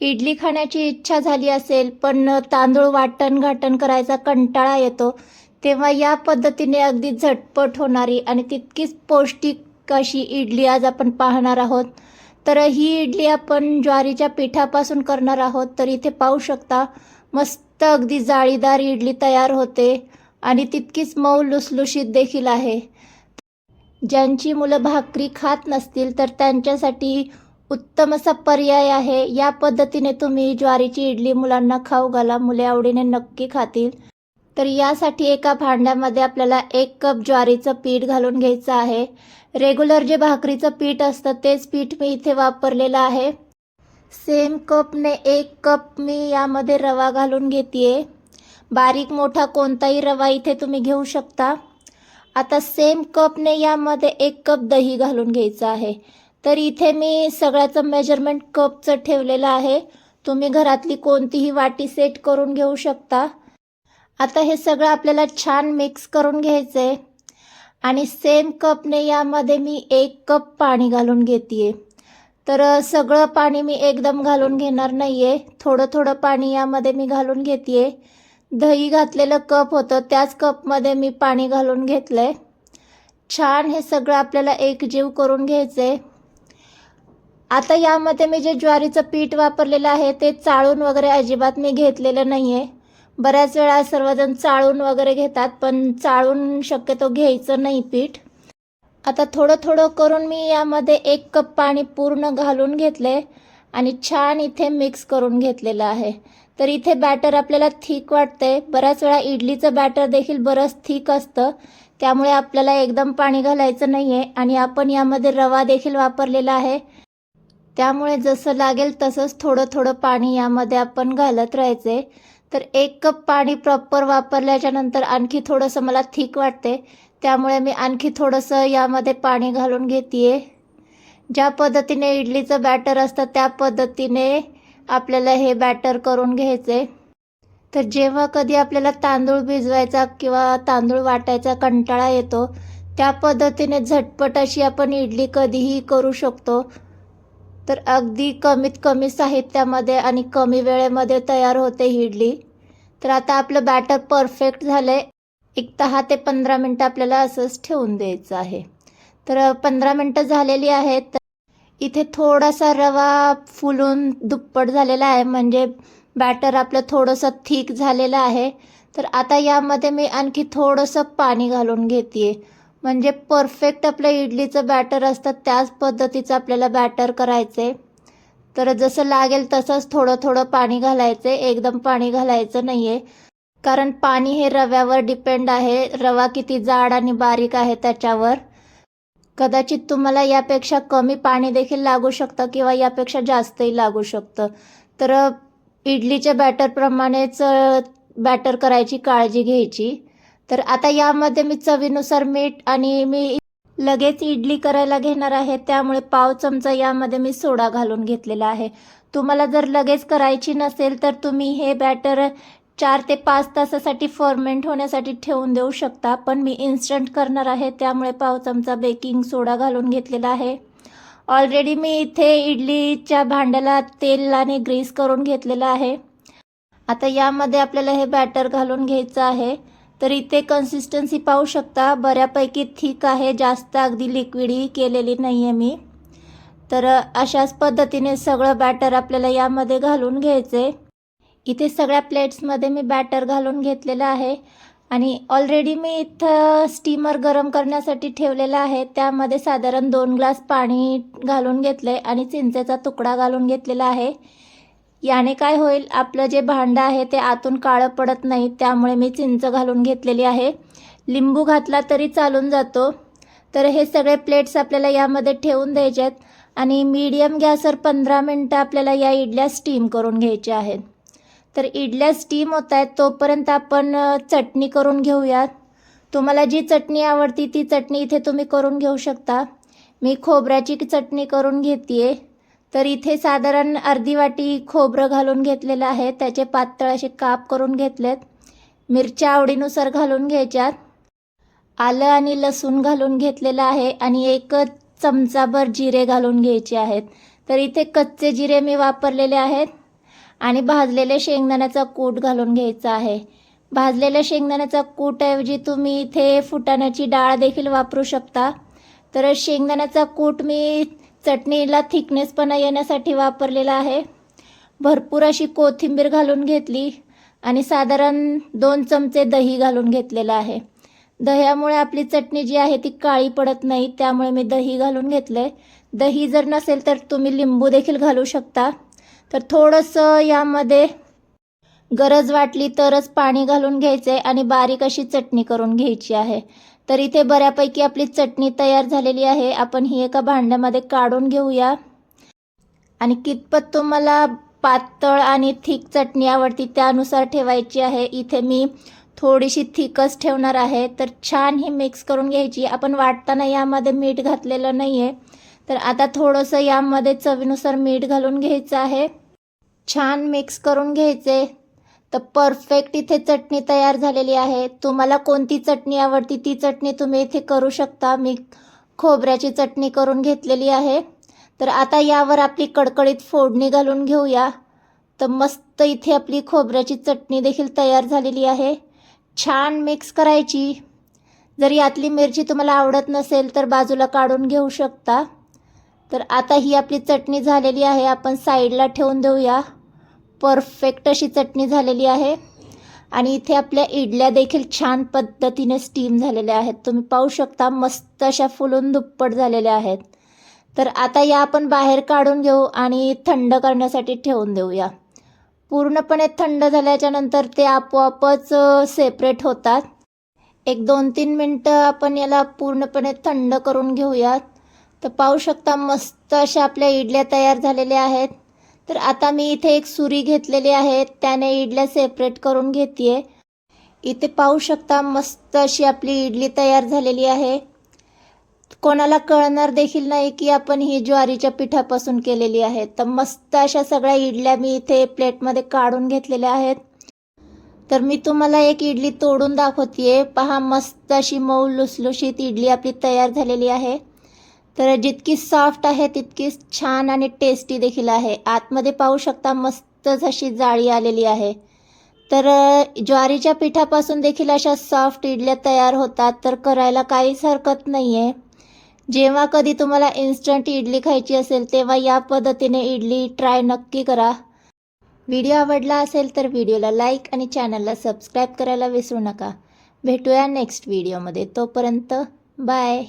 इडली खाण्याची इच्छा झाली असेल पण तांदूळ वाटण घाटण करायचा कंटाळा येतो तेव्हा या पद्धतीने अगदी झटपट होणारी आणि तितकीच पौष्टिक अशी इडली आज आपण पाहणार आहोत. तर ही इडली आपण ज्वारीच्या पिठापासून करणार आहोत तर इथे पाहू शकता मस्त अगदी जाळीदार इडली तयार होते आणि तितकीच मऊ लुसलुशीत देखील आहे. ज्यांची मुलं भाकरी खात नसतील तर त्यांच्यासाठी उत्तम असा पर्याय आहे. या पद्धतीने तुम्ही ज्वारीची इडली मुलांना खाऊ घाला. मुले आवडीने नक्की खातील. तर यासाठी एका भांड्यामध्ये आपल्याला एक कप ज्वारीचं पीठ घालून घ्यायचं आहे. रेग्युलर जे भाकरीचं पीठ असतं तेच पीठ मी इथे वापरलेलं आहे. सेम कपने एक कप मी यामध्ये रवा घालून घेते बारीक मोठा कोणताही रवा इथे तुम्ही घेऊ शकता. आता सेम कपने यामध्ये एक कप दही घालून घ्यायचं आहे. तर इथे मी सगळ्याचं मेजरमेंट कपचं ठेवलेलं आहे. तुम्ही घरातली कोणतीही वाटी सेट करून घेऊ शकता. आता हे सगळं आपल्याला छान मिक्स करून घ्यायचं आहे आणि सेम कपने यामध्ये मी एक कप पाणी घालून घेते तर सगळं पाणी मी एकदम घालून घेणार नाही आहे थोडं थोडं पाणी यामध्ये मी घालून घेते दही घातलेलं कप होतं त्याच कपमध्ये मी पाणी घालून घेतलं आहे छान हे सगळं आपल्याला एकजीव करून घ्यायचं आहे आता यामध्ये मी जे ज्वारीचं पीठ वापरलेलं आहे ते चाळून वगैरे अजिबात मी घेतलेलं नाही आहे बऱ्याच वेळा सर्वजण चाळून वगैरे घेतात पण चाळून शक्यतो घ्यायचं नाही पीठ. आता थोडं थोडं करून मी यामध्ये एक कप पाणी पूर्ण घालून घेतले आणि छान इथे मिक्स करून घेतलेलं आहे. तर इथे बॅटर आपल्याला थिक वाटते बऱ्याच वेळा इडलीचं बॅटर देखील बरंच थिक असतं. त्यामुळे आपल्याला एकदम पाणी घालायचं नाही आहे आणि आपण यामध्ये रवा देखील वापरलेला आहे. त्यामुळे जसं लागेल तसंच थोडं थोडं पाणी यामध्ये आपण घालत राहायचे. तर एक कप पाणी प्रॉपर वापरल्याच्या नंतर आणखी थोडंसं मला थिक वाटते. त्यामुळे मी आणखी थोडंसं यामध्ये पाणी घालून घेते ज्या पद्धतीने इडलीचं बॅटर असतं त्या पद्धतीने आपल्याला हे बॅटर करून घ्यायचे. तर जेव्हा कधी आपल्याला तांदूळ भिजवायचा किंवा तांदूळ वाटायचा कंटाळा येतो त्या पद्धतीने झटपट अशी आपण इडली कधीही करू शकतो. तर अगदी कमीत कमी साहित्यामध्ये आणि कमी वेळेमध्ये तयार होते ही इडली. तर आता आपलं बॅटर परफेक्ट झालं आहे एक दहा ते पंधरा मिनटं आपल्याला असंच ठेवून द्यायचं आहे. तर पंधरा मिनटं झालेली आहेत. तर इथे थोडासा रवा फुलून दुप्पट झालेला आहे. म्हणजे बॅटर आपलं थोडंसं थिक झालेलं आहे. तर आता यामध्ये मी आणखी थोडंसं पाणी घालून घेते म्हणजे परफेक्ट आपलं इडलीचं बॅटर असतं त्याच पद्धतीचं आपल्याला बॅटर करायचं आहे तर जसं लागेल तसंच थोडं थोडं पाणी घालायचं आहे एकदम पाणी घालायचं नाही आहे कारण पाणी हे रव्यावर डिपेंड आहे रवा किती जाड आणि बारीक आहे त्याच्यावर. कदाचित तुम्हाला यापेक्षा कमी पाणी देखील लागू शकतं किंवा यापेक्षा जास्तही लागू शकतं. तर इडलीच्या बॅटरप्रमाणेच बॅटर करायची काळजी घ्यायची. तर आता यामध्ये मी चवीनुसार मीठ आणि मी लगेच इडली करायला घेणार आहे. त्यामुळे पाव चमचा यामध्ये मी सोडा घालून घेतलेला आहे. तुम्हाला जर लगेच करायची नसेल तर तुम्ही हे बॅटर चार ते पाच तासासाठी फर्मेंट होण्यासाठी ठेवून देऊ शकता. पण मी इन्स्टंट करणार आहे. त्यामुळे पाव चमचा बेकिंग सोडा घालून घेतलेला आहे. ऑलरेडी मी इथे इडलीच्या भांड्याला तेल आणि ग्रीस करून घेतलेलं आहे. आता यामध्ये आपल्याला हे बॅटर घालून घ्यायचं आहे. तर इथे कन्सिस्टन्सी पाहू शकता. बऱ्यापैकी थिक आहे. जास्त अगदी लिक्विडही केलेली नाही आहे मी. तर अशाच पद्धतीने सगळं बॅटर आपल्याला यामध्ये घालून घ्यायचं. आहे इथे सगळ्या प्लेट्समध्ये मी बॅटर घालून घेतलेलं आहे. आणि ऑलरेडी मी इथं स्टीमर गरम करण्यासाठी ठेवलेलं आहे. त्यामध्ये साधारण दोन ग्लास पाणी घालून घेतलं आहे आणि चिंचेचा तुकडा घालून घेतलेला आहे. याने काय होईल? आपलं जे भांडं आहे ते आतून काळं पडत नाही त्यामुळे मी चिंच घालून घेतलेली आहे. लिंबू घातला तरी चालून जातो. तर हे सगळे प्लेट्स आपल्याला यामध्ये ठेवून द्यायचे आहेत आणि मीडियम गॅसवर पंधरा मिनटं आपल्याला या इडल्या स्टीम करून घ्यायच्या आहेत. तर इडल्या स्टीम होत आहेत तोपर्यंत आपण चटणी करून घेऊयात तुम्हाला जी चटणी आवडती ती चटणी इथे तुम्ही करून घेऊ शकता. मी खोबऱ्याची चटणी करून घेते तर इथे साधारण अर्धी वाटी खोबरं घालून घेतलेलं आहे. त्याचे पातळ असे काप करून घेतलेत. मिरच्या आवडीनुसार घालून घ्यायच्यात. आलं आणि लसूण घालून घेतलेलं आहे आणि एक चमचाभर जिरे घालून घ्यायचे आहेत. तर इथे कच्चे जिरे मी वापरलेले आहेत. आणि भाजलेले शेंगदाण्याचा कूट घालून घ्यायचा आहे. भाजलेल्या शेंगदाण्याचा कूटऐवजी तुम्ही इथे फुटाण्याची डाळ देखील वापरू शकता. तर शेंगदाण्याचा कूट मी चटणीला थिकनेसपणा येण्यासाठी वापरलेला आहे. भरपूर अशी कोथिंबीर घालून घेतली आणि साधारण दोन चमचे दही घालून घेतलेलं आहे. दह्यामुळे आपली चटणी जी आहे ती काळी पडत नाही त्यामुळे मी दही घालून घेतले दही जर नसेल तर तुम्ही लिंबू देखील घालू शकता. तर थोडंसं यामध्ये गरज वाटली तरच पाणी घालून घ्यायचं आहे आणि बारीक अशी चटणी करून घ्यायची आहे. तर इथे बऱ्यापैकी आपली चटणी तयार झालेली आहे. आपण ही एका भांड्यामध्ये काढून घेऊया. आणि कितपत तुम्हाला पातळ आणि थिक चटणी आवडती त्यानुसार ठेवायची आहे. इथे मी थोडीशी थिकच ठेवणार आहे. तर छान ही मिक्स करून घ्यायची. आपण वाटताना यामध्ये मीठ घातलेलं नाही आहे तर आता थोडंसं यामध्ये चवीनुसार मीठ घालून घ्यायचं आहे. छान मिक्स करून घ्यायचे. तर परफेक्ट इथे चटणी तयार झालेली आहे. तुम्हाला कोणती चटणी आवडती ती चटणी तुम्ही इथे करू शकता. मी खोबऱ्याची चटणी करून घेतलेली आहे. तर आता यावर आपली कडकडीत फोडणी घालून घेऊया. तर मस्त इथे आपली खोबऱ्याची चटणी देखील तयार झालेली आहे. छान मिक्स करायची. जर यातली मिरची तुम्हाला आवडत नसेल तर बाजूला काढून घेऊ शकता. तर आता ही आपली चटणी झालेली आहे. आपण साईडला ठेवून देऊया. परफेक्ट अशी चटणी झालेली आहे. आणि इथे आपल्या इडल्या देखील छान पद्धतीने स्टीम झालेल्या आहेत. तुम्ही पाहू शकता मस्त अशा फुलून दुप्पट झालेल्या आहेत. तर आता या आपण बाहेर काढून घेऊ आणि थंड करण्यासाठी ठेवून देऊया. पूर्णपणे थंड झाल्याच्यानंतर ते आपोआपच सेपरेट होतात. एक दोन तीन मिनटं आपण याला पूर्णपणे थंड करून घेऊयात. तर पाहू शकता मस्त अशा आपल्या इडल्या तयार झालेल्या आहेत. तर आता मी इथे एक सुरी घेतलेली आहे त्याने इडल्या सेपरेट करून घेते इथे पाहू शकता मस्त अशी आपली इडली तयार झालेली आहे. कोणाला कळणार देखील नाही की आपण ही ज्वारीच्या पिठापासून केलेली आहे. तर मस्त अशा सगळ्या इडल्या मी इथे प्लेटमध्ये काढून घेतलेल्या आहेत. तर मी तुम्हाला एक इडली तोडून दाखवते पहा मस्त अशी मऊ लुसलुशीत इडली आपली तयार झालेली आहे. तर जितकी सॉफ्ट आहे तितकीच छान आणि टेस्टी देखील आहे. आतमध्ये पाहू शकता मस्तच अशी जाळी आलेली आहे. तर ज्वारीच्या पिठापासून देखील अशा सॉफ्ट इडल्या तयार होतात तर करायला काहीच हरकत नाही आहे जेव्हा कधी तुम्हाला इन्स्टंट इडली खायची असेल तेव्हा या पद्धतीने इडली ट्राय नक्की करा. व्हिडिओ आवडला असेल तर व्हिडिओला लाईक आणि चॅनलला सबस्क्राईब करायला विसरू नका. भेटूया नेक्स्ट व्हिडिओमध्ये तोपर्यंत बाय